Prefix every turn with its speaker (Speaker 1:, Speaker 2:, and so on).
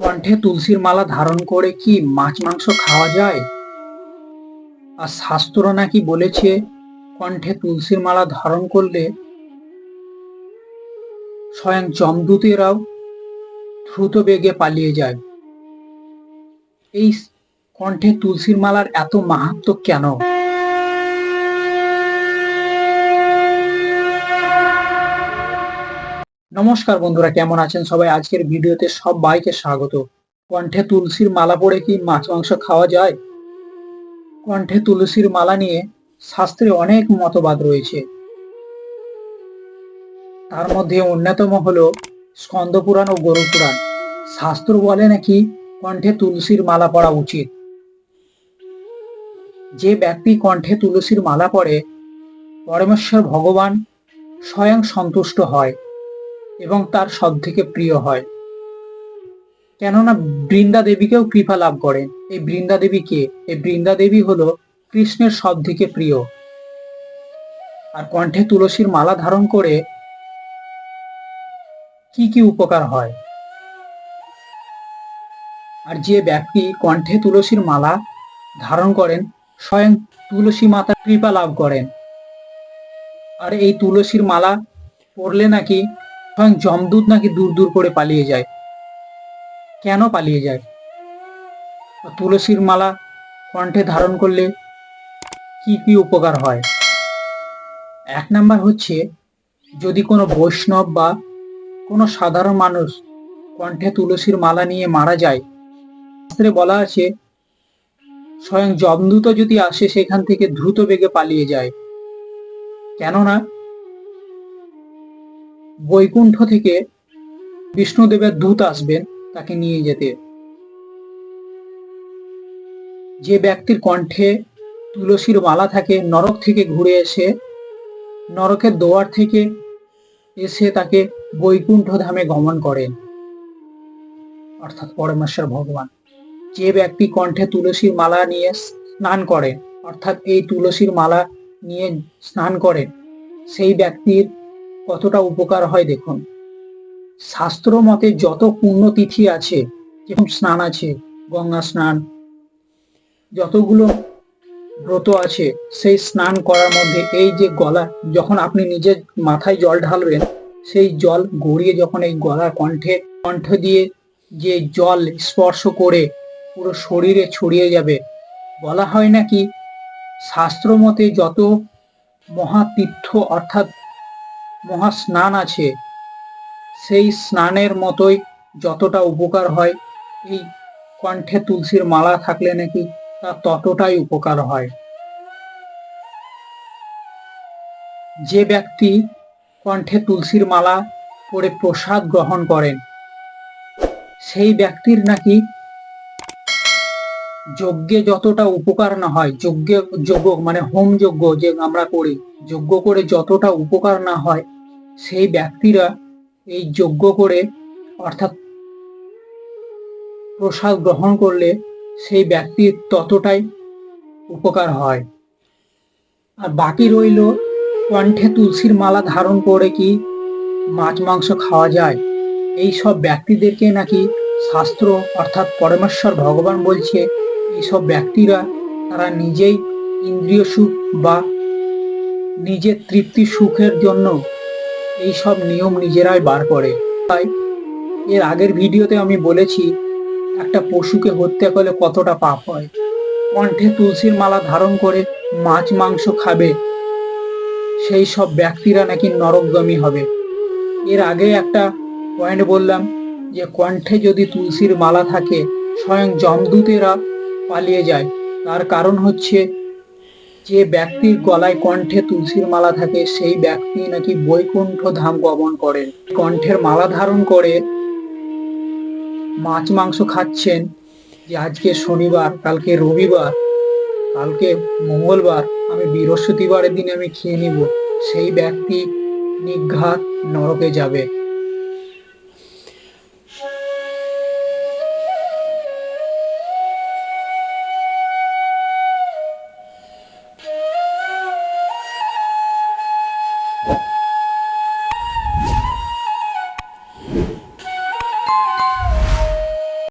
Speaker 1: কণ্ঠে তুলসীর মালা ধারণ করে কি মাছ মাংস খাওয়া যায়? আর শাস্ত্র নাকি বলেছে, কণ্ঠে তুলসীর মালা ধারণ করলে স্বয়ং যমদূতেরাও দ্রুত বেগে পালিয়ে যায়। এই কণ্ঠে তুলসীর মালার এত মাহাত্ম কেন? নমস্কার বন্ধুরা, কেমন আছেন সবাই? আজকের ভিডিওতে সব বাইকে স্বাগত। কণ্ঠে তুলসীর মালা পরে কি মাছ মাংস খাওয়া যায়? কণ্ঠে তুলসীর মালা নিয়ে শাস্ত্রে অনেক মতবাদ রয়েছে। তার মধ্যে অন্যতম হল স্কন্দ পুরাণ ও গরু পুরাণ। শাস্ত্র বলে নাকি কণ্ঠে তুলসীর মালা পরা উচিত। যে ব্যক্তি কণ্ঠে তুলসীর মালা পরে, পরমেশ্বর ভগবান স্বয়ং সন্তুষ্ট হয়। এবং তার সব থেকে প্রিয় হয়। কেননা বৃন্দা দেবীকেও কৃপা লাভ করেন। এই বৃন্দা দেবী কে? এই বৃন্দা দেবী হলো কৃষ্ণের সব থেকে প্রিয়। আর কণ্ঠে তুলসীর মালা ধারণ করে কি কি উপকার হয়? আর যে ব্যক্তি কণ্ঠে তুলসীর মালা ধারণ করেন, স্বয়ং তুলসী মাতা কৃপা লাভ করেন। আর এই তুলসীর মালা পরলে নাকি স্বয়ং যমদূত নাকি দূর দূর করে পালিয়ে যায়। কেন পালিয়ে যায়? তুলসীর মালা কণ্ঠে ধারণ করলে কি কি উপকার হয়? এক নাম্বার হচ্ছে, যদি কোনো বৈষ্ণব বা কোনো সাধারণ মানুষ কণ্ঠে তুলসীর মালা নিয়ে মারা যায় শাস্ত্রে বলা আছে, স্বয়ং যমদূত যদি আসে সেখান থেকে দ্রুত বেগে পালিয়ে যায়। কেননা বৈকুণ্ঠ থেকে বিষ্ণুদেবের দূত আসবেন তাকে নিয়ে যেতে। যে ব্যক্তির কণ্ঠে তুলসীর মালা থাকে, নরক থেকে ঘুরে এসে, নরকের দোয়ার থেকে এসে তাকে বৈকুণ্ঠ ধামে গমন করেন। অর্থাৎ পরমেশ্বর ভগবান। যে ব্যক্তি কণ্ঠে তুলসীর মালা নিয়ে স্নান করেন অর্থাৎ এই তুলসীর মালা নিয়ে স্নান করেন সেই ব্যক্তির কতটা উপকার হয় দেখুন। শাস্ত্র মতে যত পুণ্যতিথি আছে যেরকম স্নান আছে, গঙ্গা স্নান, যতগুলো ব্রত আছে, সেই স্নান করার মধ্যে এই যে গলা, যখন আপনি নিজের মাথায় জল ঢালবেন, সেই জল গড়িয়ে যখন এই গলার কণ্ঠে, কণ্ঠ দিয়ে যে জল স্পর্শ করে পুরো শরীরে ছড়িয়ে যাবে, বলা হয় নাকি? শাস্ত্র মতে যত মহাতীর্থ অর্থাৎ মহা স্নান আছে। সেই স্নানের মতোই যতটা উপকার হয়, এই কণ্ঠে তুলসীর মালা থাকলে নাকি তা ততটাই উপকার হয়। যে ব্যক্তি কণ্ঠে তুলসীর মালা পরে প্রসাদ গ্রহণ করেন, সেই ব্যক্তির নাকি যজ্ঞে যতটা উপকার না হয়, যজ্ঞে যজ্ঞ মানে হোম যজ্ঞ যে আমরা করি, যজ্ঞ করে যতটা উপকার না হয়, সেই ব্যক্তিরা এই যজ্ঞ করে অর্থাৎ প্রসাদ গ্রহণ করলে সেই ব্যক্তির ততটাই উপকার হয়। আর বাকি রইল কণ্ঠে তুলসীর মালা ধারণ করে কি মাছ, মাংস খাওয়া যায়। এই সব ব্যক্তিদেরকে নাকি শাস্ত্র অর্থাৎ পরমেশ্বর ভগবান বলছে এইসব ব্যক্তিরা, তারা নিজেই ইন্দ্রিয় সুখ বা নিজের তৃপ্তি সুখের জন্য এই সব নিয়ম নিজেরাই বার করে। তাই এর আগের ভিডিওতে আমি বলেছি, একটা পশুকে হত্যা করলে কতটা পাপ হয়? কণ্ঠে তুলসীর মালা ধারণ করে মাছ মাংস খাবে, সেই সব ব্যক্তিরা নাকি নরকগামী হবে। এর আগে একটা পয়েন্ট বললাম যে, কণ্ঠে যদি তুলসীর মালা থাকে, স্বয়ং যমদূতেরা পালিয়ে যায়। তার কারণ হচ্ছে যে ব্যক্তির গলায় কণ্ঠে তুলসীর মালা থাকে, সেই ব্যক্তি নাকি বৈকুণ্ঠ ধাম গমন করেন। কণ্ঠের মালা ধারণ করে মাছ মাংস খাচ্ছেন যে আজকে শনিবার, কালকে রবিবার, কালকে মঙ্গলবার, আমি বৃহস্পতিবারের দিনে আমি খেয়ে নিব। সেই ব্যক্তি নিঘাত নরকে যাবে।